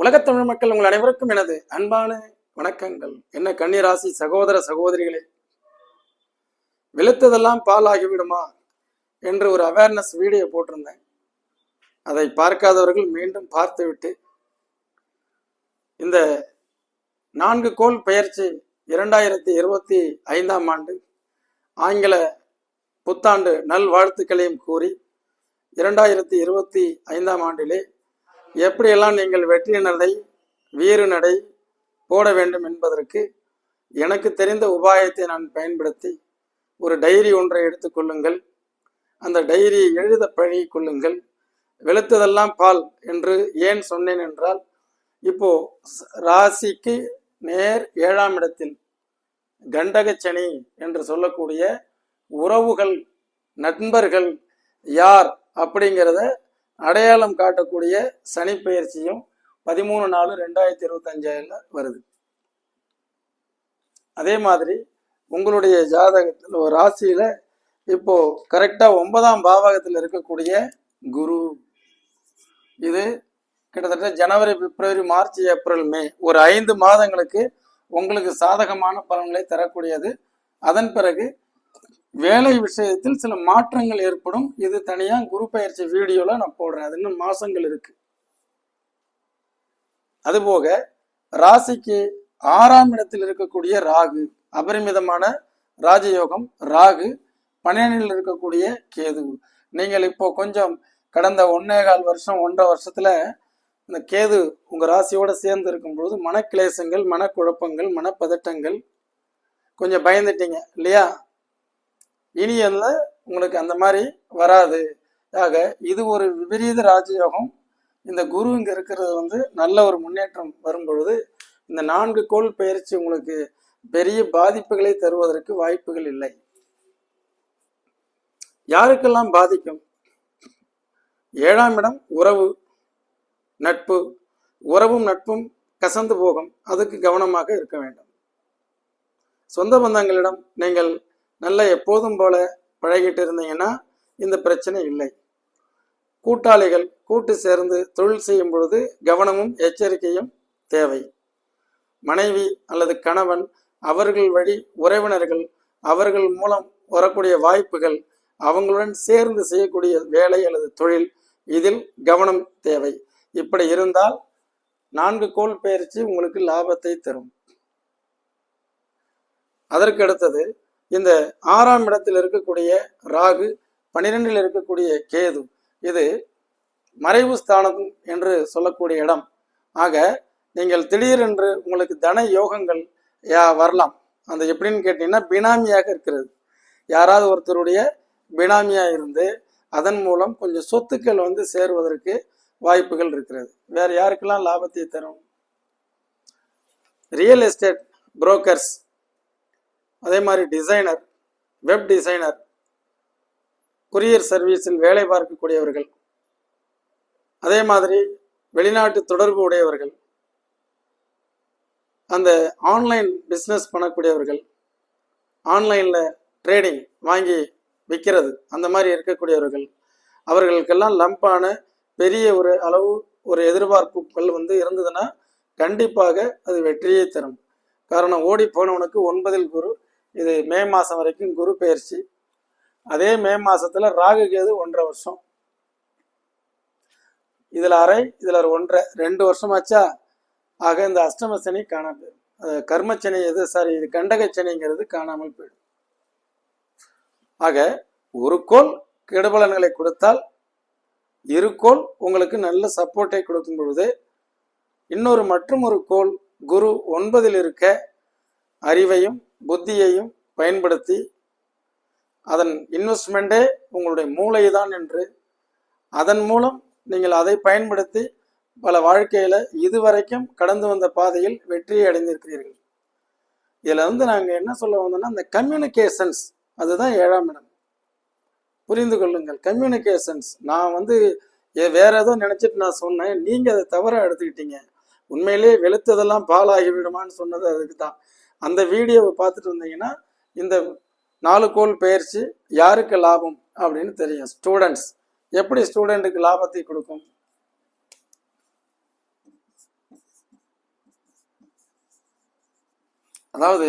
உலகத்தமிழ் மக்கள் உங்கள் அனைவருக்கும் எனது அன்பான வணக்கங்கள். என்ன கன்னிராசி சகோதர சகோதரிகளே வெளுத்ததெல்லாம் பால் ஆகிவிடுமா என்று ஒரு அவேர்னஸ் வீடியோ போட்டிருந்தேன். அதை பார்க்காதவர்கள் மீண்டும் பார்த்துவிட்டு இந்த நான்கு கோல் பெயர்ச்சி இரண்டாயிரத்தி இருபத்தி ஐந்தாம் ஆண்டு ஆங்கில புத்தாண்டு நல்வாழ்த்துக்களையும் கூறி இரண்டாயிரத்தி இருபத்தி ஐந்தாம் ஆண்டிலே எப்படியெல்லாம் நீங்கள் வெற்றி நடை வீறு நடை போட வேண்டும் என்பதற்கு எனக்கு தெரிந்த உபாயத்தை நான் பயன்படுத்தி ஒரு டைரி ஒன்றை எடுத்துக்கொள்ளுங்கள் அந்த டைரியை எழுத பழகி கொள்ளுங்கள். வெளுத்ததெல்லாம் பால் என்று ஏன் சொன்னேன் என்றால் இப்போ ராசிக்கு நேர் ஏழாம் இடத்தில் கண்டகச்சனி என்று சொல்லக்கூடிய உறவுகள் நண்பர்கள் யார் அப்படிங்கிறத அடையாளம் காட்டக்கூடிய சனி பயிற்சியும் பதிமூணு நாலு ரெண்டாயிரத்தி இருபத்தஞ்சாயிரம் வருது. அதே மாதிரி உங்களுடைய ஜாதகத்தில் ஒரு ராசியில இப்போ கரெக்டா ஒன்பதாம் பாவகத்தில் இருக்கக்கூடிய குரு. இது கிட்டத்தட்ட ஜனவரி பிப்ரவரி மார்ச் ஏப்ரல் மே ஒரு ஐந்து மாதங்களுக்கு உங்களுக்கு சாதகமான பலன்களை தரக்கூடியது. அதன் பிறகு வேலை விஷயத்தில் சில மாற்றங்கள் ஏற்படும். இது தனியாக குரு பயிற்சி வீடியோவில் நான் போடுறேன். அது இன்னும் மாசங்கள் இருக்கு. அதுபோக ராசிக்கு ஆறாம் இடத்தில் இருக்கக்கூடிய ராகு அபரிமிதமான ராஜயோகம் ராகு பன்னெண்டில் இருக்கக்கூடிய கேது. நீங்கள் இப்போ கொஞ்சம் கடந்த ஒன்னே கால் வருஷம் ஒன்றரை வருஷத்துல இந்த கேது உங்க ராசியோட சேர்ந்து இருக்கும் பொழுது மனக்கிளேசங்கள் மனக்குழப்பங்கள் மனப்பதட்டங்கள் கொஞ்சம் பயந்துட்டீங்க இல்லையா? இனி உங்களுக்கு அந்த மாதிரி வராது. ஆக இது ஒரு விபரீத ராஜயோகம். இந்த குரு இங்க இருக்கிறது வந்து நல்ல ஒரு முன்னேற்றம் வரும் பொழுது இந்த நான்கு கோள் பயிற்சி உங்களுக்கு பெரிய பாதிப்புகளை தருவதற்கு வாய்ப்புகள் இல்லை. யாருக்கெல்லாம் பாதிக்கும்? ஏழாம் இடம் உறவு நட்பு. உறவும் நட்பும் கசந்து போகும். அதுக்கு கவனமாக இருக்க வேண்டும். சொந்த பந்தங்களிடம் நீங்கள் நல்ல எப்போதும் போல பழகிட்டு இருந்தீங்கன்னா இந்த பிரச்சனை இல்லை. கூட்டாளிகள் கூட்டு சேர்ந்து தொழில் செய்யும் பொழுது கவனமும் எச்சரிக்கையும் தேவை. மனைவி அல்லது கணவன் அவர்கள் வழி உறவினர்கள் அவர்கள் மூலம் வரக்கூடிய வாய்ப்புகள் அவங்களுடன் சேர்ந்து செய்யக்கூடிய வேலை அல்லது தொழில் இதில் கவனம் தேவை. இப்படி இருந்தால் நான்கு கோள் பயிற்சி உங்களுக்கு லாபத்தை தரும். அதற்கு அடுத்தது இந்த ஆறாம் இடத்தில் இருக்கக்கூடிய ராகு பனிரெண்டில் இருக்கக்கூடிய கேது இது மறைவு ஸ்தானம் என்று சொல்லக்கூடிய இடம். ஆக நீங்கள் திடீரென்று உங்களுக்கு தன யோகங்கள் யா வரலாம். அந்த எப்படின்னு கேட்டீங்கன்னா பினாமியாக இருக்கிறது. யாராவது ஒருத்தருடைய பினாமியாக இருந்து அதன் மூலம் கொஞ்சம் சொத்துக்கள் வந்து சேருவதற்கு வாய்ப்புகள் இருக்கிறது. வேற யாருக்கெல்லாம் லாபத்தை தரும்? Real estate brokers. அதே மாதிரி டிசைனர் வெப் டிசைனர் குரியர் சர்வீஸில் வேலை பார்க்கக்கூடியவர்கள் அதே மாதிரி வெளிநாட்டு தொடர்பு உடையவர்கள் அந்த ஆன்லைன் பிஸ்னஸ் பண்ணக்கூடியவர்கள் ஆன்லைனில் ட்ரேடிங் வாங்கி விற்கிறது அந்த மாதிரி இருக்கக்கூடியவர்கள் அவர்களுக்கெல்லாம் லம்பான பெரிய ஒரு அளவு ஒரு எதிர்பார்ப்புகள் வந்து இருந்ததுன்னா கண்டிப்பாக அது வெற்றியை தரும். காரணம் ஓடி போனவனுக்கு ஒன்பதில் குரு இது மே மாதம் வரைக்கும் குரு பயிற்சி அதே மே மாதத்தில் ராகு கேது ஒன்றரை வருஷம். இதில் அரை இதில் ஒரு ஒன்றரை. ரெண்டு வருஷமாச்சா ஆக இந்த அஷ்டம சனி காணாம போயிடும். அஹ் கர்மச்சனி எது? சாரி இது கண்டகச்சனிங்கிறது காணாமல் போயிடும். ஆக ஒரு கோல் கெடுபலன்களை கொடுத்தால் இரு கோல் உங்களுக்கு நல்ல சப்போர்ட்டை கொடுக்கும் பொழுது இன்னொரு மற்றும் ஒரு கோல் குரு ஒன்பதில் இருக்க அறிவையும் புத்தியையும் பயன்படுத்தி அதன் இன்வெஸ்ட்மெண்ட்டே உங்களுடைய மூளை தான் என்று அதன் மூலம் நீங்கள் அதை பயன்படுத்தி பல வாழ்க்கையில் இதுவரைக்கும் கடந்து வந்த பாதையில் வெற்றியை அடைந்திருக்கிறீர்கள். இதில் வந்து நாங்கள் என்ன சொல்ல வந்தோம்னா இந்த கம்யூனிகேஷன்ஸ் அதுதான் ஏழாம் இடம். புரிந்து கொள்ளுங்கள் கம்யூனிகேஷன்ஸ் நான் வந்து ஏ- வேற ஏதோ நினச்சிட்டு நான் சொன்னேன் நீங்கள் அதை தவறாக எடுத்துக்கிட்டீங்க. உண்மையிலேயே வெளுத்ததெல்லாம் பாலாகி விடுமான்னு சொன்னது அதுக்கு தான் அந்த வீடியோவை பார்த்துட்டு இருந்தீங்கன்னா இந்த நாலு கோல் பயிற்சி யாருக்கு லாபம் அப்படின்னு தெரியும். ஸ்டூடெண்ட்ஸ் எப்படி ஸ்டூடெண்ட்டுக்கு லாபத்தை கொடுக்கும்? அதாவது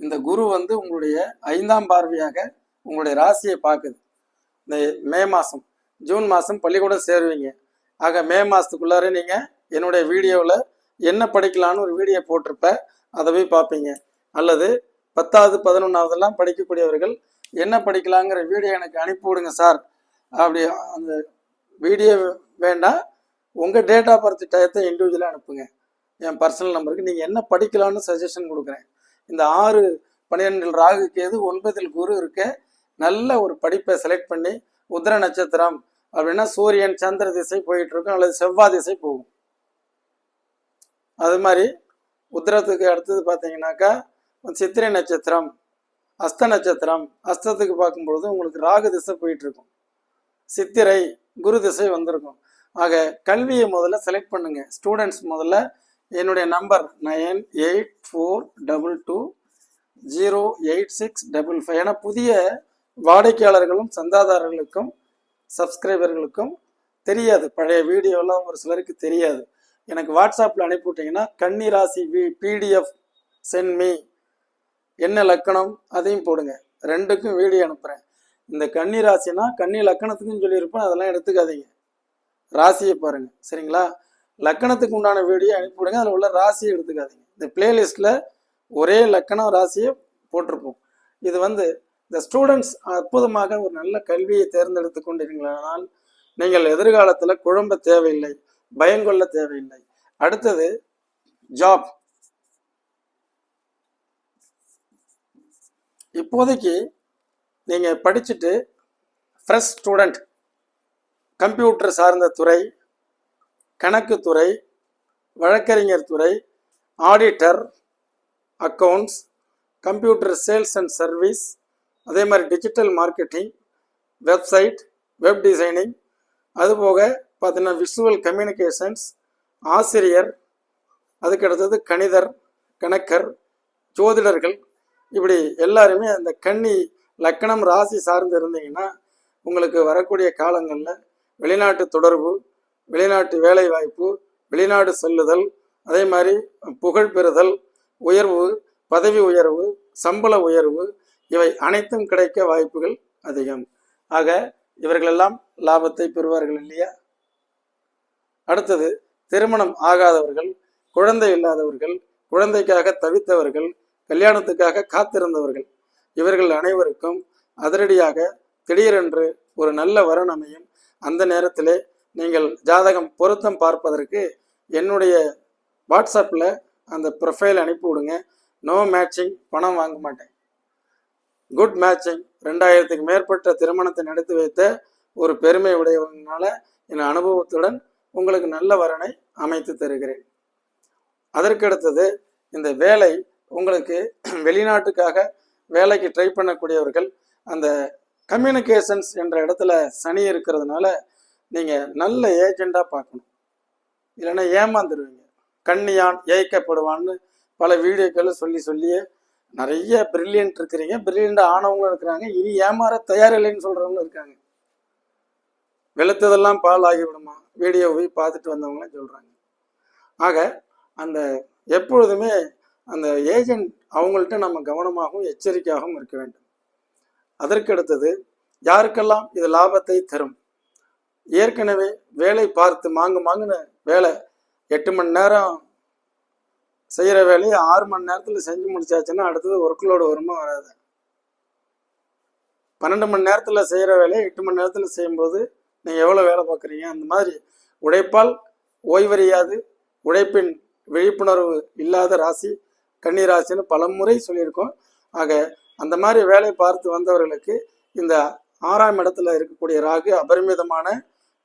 இந்த குரு வந்து உங்களுடைய ஐந்தாம் பார்வையாக உங்களுடைய ராசியை பார்க்குது. இந்த மே மாதம் ஜூன் மாதம் பள்ளிக்கூடம் சேருவீங்க. ஆக மே மாதத்துக்குள்ளார நீங்கள் என்னுடைய வீடியோவில் என்ன படிக்கலான்னு ஒரு வீடியோ போட்டிருப்பேன் அதை போய் பார்ப்பீங்க. அல்லது பத்தாவது பதினொன்றாவதெல்லாம் படிக்கக்கூடியவர்கள் என்ன படிக்கலாங்கிற வீடியோ எனக்கு அனுப்பி விடுங்க சார். அப்படி அந்த வீடியோ வேண்டாம் உங்கள் டேட் ஆஃப் பர்த் டயத்தை இண்டிவிஜுவலாக அனுப்புங்க. என் பர்சனல் நம்பருக்கு நீங்கள் என்ன படிக்கலாம்னு சஜஷன் கொடுக்குறேன். இந்த ஆறு பன்னிரெண்டில் ராகு கேது ஒன்பதில் குரு இருக்க நல்ல ஒரு படிப்பை செலக்ட் பண்ணி உத்திர நட்சத்திரம் அப்படின்னா சூரியன் சந்திர திசை போயிட்டு இருக்கும் அல்லது செவ்வாய் திசை போகும். அது மாதிரி உத்திரத்துக்கு அடுத்தது பார்த்தீங்கன்னாக்கா சித்திரை நட்சத்திரம் அஸ்த நட்சத்திரம் அஸ்தத்துக்கு பார்க்கும்பொழுது உங்களுக்கு ராகு திசை போயிட்டு இருக்கும் சித்திரை குரு திசை வந்திருக்கும். ஆக கல்வியை முதல்ல செலக்ட் பண்ணுங்க. ஸ்டூடெண்ட்ஸ் முதல்ல என்னுடைய number nine eight four double two zero eight six double five ஏன்னா புதிய வாடிக்கையாளர்களும் சந்தாதாரர்களுக்கும் சப்ஸ்கிரைபர்களுக்கும் தெரியாது. பழைய வீடியோலாம் ஒரு சிலருக்கு தெரியாது. எனக்கு வாட்ஸ்அப்பில் அனுப்பி விட்டீங்கன்னா ராசி வி பிடிஎஃப் சென்மி என்ன லக்கணம் அதையும் போடுங்க. ரெண்டுக்கும் வீடியோ அனுப்புகிறேன் இந்த கன்னி ராசினா கன்னி லக்கணத்துக்குன்னு சொல்லியிருப்பேன் அதெல்லாம் எடுத்துக்காதீங்க. ராசியை பாருங்கள் சரிங்களா? லக்கணத்துக்கு உண்டான வீடியோ அனுப்பிவிடுங்க அதில் உள்ள ராசியை எடுத்துக்காதீங்க. இந்த பிளேலிஸ்ட்டில் ஒரே லக்கணம் ராசியை போட்டிருப்போம். இது வந்து இந்த ஸ்டூடெண்ட்ஸ் அற்புதமாக ஒரு நல்ல கல்வியை தேர்ந்தெடுத்து கொண்டிருங்களானால் நீங்கள் எதிர்காலத்தில் குழம்ப தேவையில்லை. பயங்கொள்ள தேவையில்லை. அடுத்தது ஜாப் இப்போதைக்கு நீங்கள் படிச்சுட்டு ஃப்ரெஷ் ஸ்டூடெண்ட் கம்ப்யூட்டர் சார்ந்த துறை கணக்கு துறை வழக்கறிஞர் துறை auditor accounts computer sales and service அதே மாதிரி digital marketing website web designing அதுபோக பார்த்தீங்கன்னா விஷுவல் கம்யூனிகேஷன்ஸ் ஆசிரியர் அதுக்கு அடுத்தது கணிதர் கணக்கர் ஜோதிடர்கள் இப்படி எல்லாருமே அந்த கன்னி லக்கணம் ராசி சார்ந்து இருந்தீங்கன்னா உங்களுக்கு வரக்கூடிய காலங்களில் வெளிநாட்டு தொடர்பு வெளிநாட்டு வேலை வாய்ப்பு வெளிநாடு செல்லுதல் அதே மாதிரி புகழ் பெறுதல் உயர்வு பதவி உயர்வு சம்பள உயர்வு இவை அனைத்தும் கிடைக்க வாய்ப்புகள் அதிகம். ஆக இவர்களெல்லாம் லாபத்தை பெறுவார்கள் இல்லையா? அடுத்தது திருமணம் ஆகாதவர்கள் குழந்தை இல்லாதவர்கள் குழந்தைக்காக தவித்தவர்கள் கல்யாணத்துக்காக காத்திருந்தவர்கள். இவர்கள் அனைவருக்கும் அதிரடியாக திடீரென்று ஒரு நல்ல வரன் அமையும். அந்த நேரத்திலே நீங்கள் ஜாதகம் பொருத்தம் பார்ப்பதற்கு என்னுடைய வாட்ஸ்அப்பில் அந்த ப்ரொஃபைல் அனுப்பி விடுங்க. நோ மேட்சிங் பணம் வாங்க மாட்டேன். குட் மேட்சிங் ரெண்டாயிரத்துக்கு மேற்பட்ட திருமணத்தை நடத்தி வைத்த ஒரு பெருமை உடையவங்கனால என் அனுபவத்துடன் உங்களுக்கு நல்ல வரனை அமைத்து தருகிறேன். அதற்கடுத்தது இந்த வேலை உங்களுக்கு வெளிநாட்டுக்காக வேலைக்கு ட்ரை பண்ணக்கூடியவர்கள் அந்த கம்யூனிகேஷன்ஸ் என்ற இடத்துல சனி இருக்கிறதுனால நீங்கள் நல்ல ஏஜெண்டாக பார்க்கணும். இல்லைன்னா ஏமாந்துருவீங்க. கண்ணியான் ஏய்க்கப்படுவான்னு பல வீடியோக்களை சொல்லி சொல்லியே நிறைய பிரில்லியன்ட் இருக்கிறீங்க. பிரில்லியண்டாக ஆனவங்களும் இருக்கிறாங்க. இனி ஏமாற தயாரில்லைன்னு சொல்கிறவங்களும் இருக்காங்க. வெளுத்ததெல்லாம் பால் ஆகிவிடுமா? வீடியோ போய் பார்த்துட்டு வந்தவங்களாம் சொல்கிறாங்க ஆக அந்த எப்பொழுதுமே அந்த ஏஜென்ட் அவங்கள்ட்ட நம்ம கவனமாகவும் எச்சரிக்கையாகவும் இருக்க வேண்டும். அதற்கு அடுத்தது யாருக்கெல்லாம் இது லாபத்தை தரும்? ஏற்கனவே வேலை பார்த்து மாங்கு மாங்குன வேலை எட்டு மணி நேரம் செய்கிற வேலையை ஆறு மணி நேரத்தில் செஞ்சு முடிச்சாச்சுன்னா அடுத்தது ஒர்க்லோடு வருமா வராது. பன்னெண்டு மணி நேரத்தில் செய்கிற வேலையை எட்டு மணி நேரத்தில் செய்யும்போது நீங்கள் எவ்வளோ வேலை பார்க்குறீங்க? அந்த மாதிரி உழைப்பால் ஓய்வறியாது உழைப்பின் விழிப்புணர்வு இல்லாத ராசி கன்னி ராசின்னு பல முறை சொல்லியிருக்கோம். ஆக அந்த மாதிரி வேலை பார்த்து வந்தவர்களுக்கு இந்த ஆறாம் இடத்துல இருக்கக்கூடிய ராகு அபரிமிதமான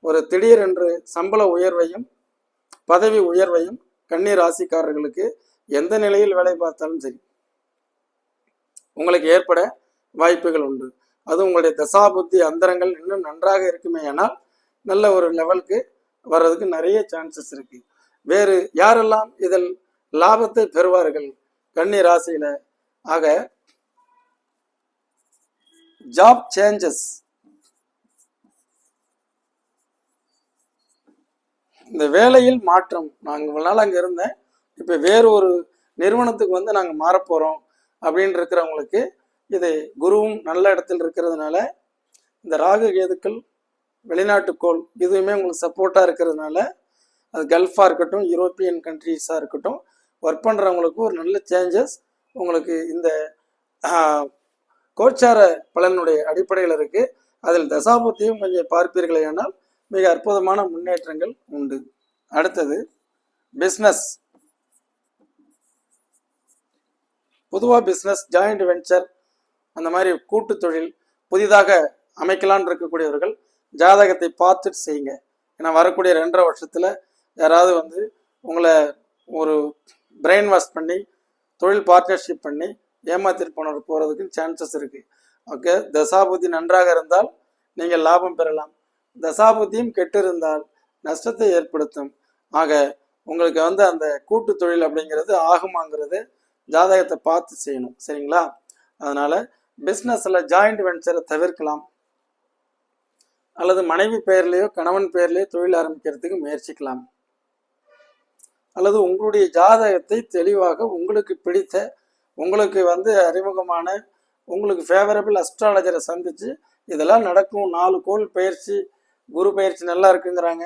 ஒரு திடீரென்று சம்பள உயர்வையும் பதவி உயர்வையும் கன்னி ராசிக்காரர்களுக்கு எந்த நிலையில் வேலை பார்த்தாலும் சரி உங்களுக்கு ஏற்பட வாய்ப்புகள் உண்டு. அது உங்களுடைய தசாபுத்தி அந்தரங்கள் இன்னும் நன்றாக இருக்குமே ஆனால் நல்ல ஒரு லெவலுக்கு வர்றதுக்கு நிறைய சான்சஸ் இருக்கு. வேறு யாரெல்லாம் இதில் லாபத்தை பெறுவார்கள்? கன்னி ராசியில ஆக ஜாப் சேஞ்சஸ் இந்த வேலையில் மாற்றம். நான் இவ்வளவு நாள் அங்கே இருந்தேன். இப்போ வேறு ஒரு நிறுவனத்துக்கு வந்து நாங்கள் மாறப்போகிறோம் அப்படின்னு இருக்கிறவங்களுக்கு இது குருவும் நல்ல இடத்தில் இருக்கிறதுனால இந்த ராகு கேதுக்கள் வெளிநாட்டுக்கோள் இதுவுமே உங்களுக்கு சப்போர்ட்டாக இருக்கிறதுனால அது கல்ஃபாக இருக்கட்டும் யூரோப்பியன் கண்ட்ரீஸாக இருக்கட்டும் ஒர்க் பண்ணுறவங்களுக்கு ஒரு நல்ல சேஞ்சஸ் உங்களுக்கு இந்த கோச்சார பலனுடைய அடிப்படையில் இருக்குது அதில் தசாபுத்தியும் கொஞ்சம் பார்ப்பீர்களேயானால் மிக அற்புதமான முன்னேற்றங்கள் உண்டு. அடுத்தது பிஸ்னஸ் பொதுவாக பிஸ்னஸ் ஜாயிண்ட் வெஞ்சர் அந்த மாதிரி கூட்டு தொழில் புதிதாக அமைக்கலான்னு இருக்கக்கூடியவர்கள் ஜாதகத்தை பார்த்துட்டு செய்யுங்க. ஏன்னா வரக்கூடிய ரெண்டரை வருஷத்தில் யாராவது வந்து உங்களை ஒரு பிரெயின் வாஷ் பண்ணி தொழில் பார்ட்னர்ஷிப் பண்ணி ஏமாத்திட்டு போனவர் போகிறதுக்கு சான்சஸ் இருக்குது ஓகே தசாபுத்தி நன்றாக இருந்தால் நீங்கள் லாபம் பெறலாம். தசாபுத்தியும் கெட்டு இருந்தால் நஷ்டத்தை ஏற்படுத்தும். ஆக உங்களுக்கு வந்து அந்த கூட்டு தொழில் அப்படிங்கிறது ஆகுமாங்கிறது ஜாதகத்தை பார்த்து செய்யணும். சரிங்களா? அதனால் பிஸ்னஸில் ஜாயிண்ட் வென்ச்சரை தவிர்க்கலாம். அல்லது மனைவி பெயர்லேயோ கணவன் பெயர்லேயோ தொழில் ஆரம்பிக்கிறதுக்கு முயற்சிக்கலாம். அல்லது உங்களுடைய ஜாதகத்தை தெளிவாக உங்களுக்கு பிடித்த உங்களுக்கு வந்து அறிமுகமான உங்களுக்கு ஃபேவரபிள் அஸ்ட்ராலஜரை சந்தித்து இதெல்லாம் நடக்கும். நாலு கோள் பயிற்சி குரு பயிற்சி நல்லா இருக்குங்கிறாங்க.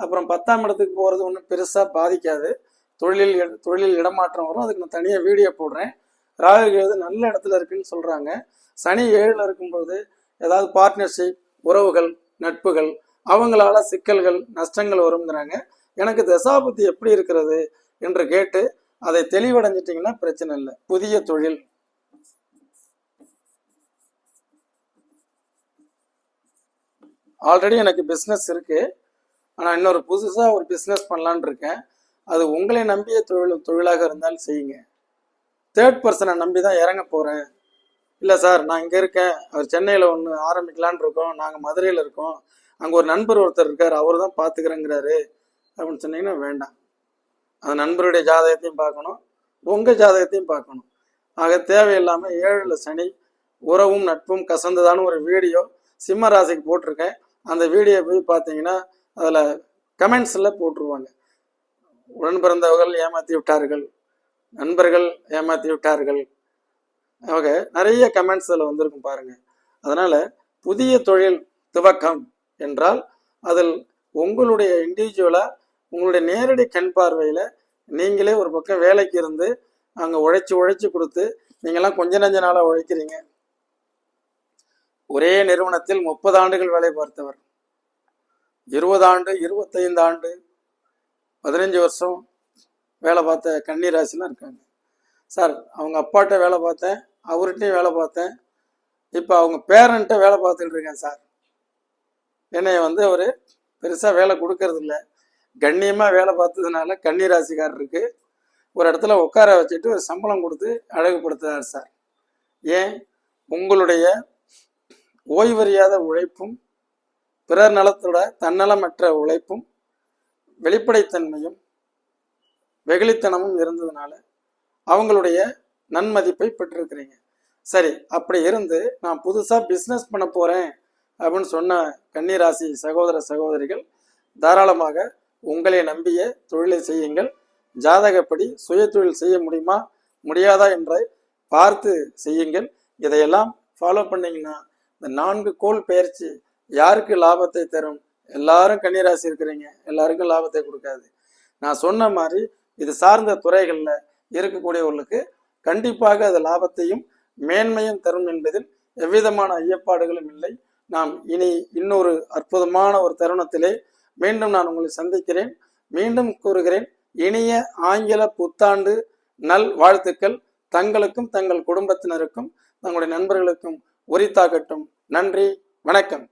அப்புறம் பத்தாம் இடத்துக்கு போகிறது ஒன்றும் பெருசாக பாதிக்காது. தொழிலில் தொழிலில் இடமாற்றம் வரும். அதுக்கு நான் தனியாக வீடியோ போடுறேன். ராகு கேது நல்ல இடத்துல இருக்குன்னு சொல்கிறாங்க சனி ஏழில் இருக்கும்போது ஏதாவது பார்ட்னர்ஷிப் உறவுகள் நட்புகள் அவங்களால சிக்கல்கள் நஷ்டங்கள் வருங்கிறாங்க எனக்கு தசாபுத்தி எப்படி இருக்கிறது என்று கேட்டு அதை தெளிவடைஞ்சிட்டிங்கன்னா பிரச்சனை இல்லை. புதிய தொழில். ஆல்ரெடி எனக்கு பிஸ்னஸ் இருக்கு. ஆனால் இன்னொரு புதுசாக ஒரு பிஸ்னஸ் பண்ணலான்னு இருக்கேன். அது உங்களை நம்பிய தொழில் தொழிலாக இருந்தால் செய்யுங்க. தேர்ட் பர்சனை நம்பி தான் இறங்க போகிறேன் இல்லை சார் நான் இங்கே இருக்கேன். அவர் சென்னையில் ஒன்று ஆரம்பிக்கலான்னு இருக்கோம். நாங்கள் மதுரையில் இருக்கோம். அங்கே ஒரு நண்பர் ஒருத்தர் இருக்கார். அவர் தான் பார்த்துக்கிறேங்கிறாரு அப்படின்னு சொன்னீங்கன்னா வேண்டாம். அந்த நண்பருடைய ஜாதகத்தையும் பார்க்கணும். உங்கள் ஜாதகத்தையும் பார்க்கணும். ஆக தேவையில்லாமல் ஏழில் சனி உறவும் நட்பும் கசந்ததான ஒரு வீடியோ சிம்ம ராசிக்கு போட்டிருக்கேன். அந்த வீடியோ போய் பார்த்தீங்கன்னா அதில் கமெண்ட்ஸில் போட்டுருவாங்க. உடன் பிறந்தவர்கள் ஏமாற்றி விட்டார்கள். நண்பர்கள் ஏமாற்றி விட்டார்கள். ஓகே நிறைய கமெண்ட்ஸ் அதில் வந்திருக்கும் பாருங்க. அதனால புதிய தொழில் துவக்கம் என்றால் அதில் உங்களுடைய இண்டிவிஜுவலா உங்களுடைய நேரடி கண் பார்வையில் நீங்களே ஒரு பக்கம் வேலைக்கு இருந்து அங்கே உழைச்சி உழைச்சி கொடுத்து நீங்கள்லாம் கொஞ்ச நஞ்ச நாளாக உழைக்கிறீங்க. ஒரே நிறுவனத்தில் முப்பது ஆண்டுகள் வேலை பார்த்தவர். இருபது ஆண்டு இருபத்தைந்து ஆண்டு பதினஞ்சு வருஷம் வேலை பார்த்த கன்னிராசிலாம் இருக்காங்க. சார் அவங்க அப்பாட்ட வேலை பார்த்தேன் அவர்கிட்டையும் வேலை பார்த்தேன். இப்போ அவங்க பேரண்ட்டை வேலை பார்த்துட்டு இருக்கேன் சார். என்னைய வந்து அவர் பெருசாக வேலை கொடுக்கறதில்ல. கண்ணியமாக வேலை பார்த்ததுனால கன்னி ராசிக்காரருக்கு ஒரு இடத்துல உட்கார வச்சுட்டு ஒரு சம்பளம் கொடுத்து அழகுபடுத்துறாரு சார். ஏன்? உங்களுடைய ஓய்வறியாத உழைப்பும் பிறர் நலத்தோட தன்னலமற்ற உழைப்பும் வெளிப்படைத்தன்மையும் வெகுளித்தனமும் இருந்ததுனால அவங்களுடைய நன்மதிப்பை பெற்றிருக்கிறீங்க. சரி அப்படி இருந்து நான் புதுசாக பிஸ்னஸ் பண்ண போகிறேன் அப்படின்னு சொன்ன கன்னிராசி சகோதர சகோதரிகள் தாராளமாக உங்களை நம்பிய தொழிலை செய்யுங்கள். ஜாதகப்படி சுய தொழில் செய்ய முடியுமா முடியாதா என்று பார்த்து செய்யுங்கள். இதையெல்லாம் ஃபாலோ பண்ணிங்கன்னா இந்த நான்கு கோல் பயிற்சி யாருக்கு லாபத்தை தரும்? எல்லாரும் கன்னிராசி இருக்கிறீங்க எல்லாருக்கும் லாபத்தை கொடுக்காது. நான் சொன்ன மாதிரி இது சார்ந்த துறைகளில் இருக்கக்கூடியவர்களுக்கு கண்டிப்பாக அது லாபத்தையும் மேன்மையும் தரும் என்பதில் எவ்விதமான ஐயப்பாடுகளும் இல்லை. நாம் இனி இன்னொரு அற்புதமான ஒரு தருணத்திலே மீண்டும் நான் உங்களை சந்திக்கிறேன். மீண்டும் கூறுகிறேன் இனிய ஆங்கில புத்தாண்டு நல் வாழ்த்துக்கள் தங்களுக்கும் தங்கள் குடும்பத்தினருக்கும் தங்களுடைய நண்பர்களுக்கும் உரித்தாகட்டும். நன்றி வணக்கம்.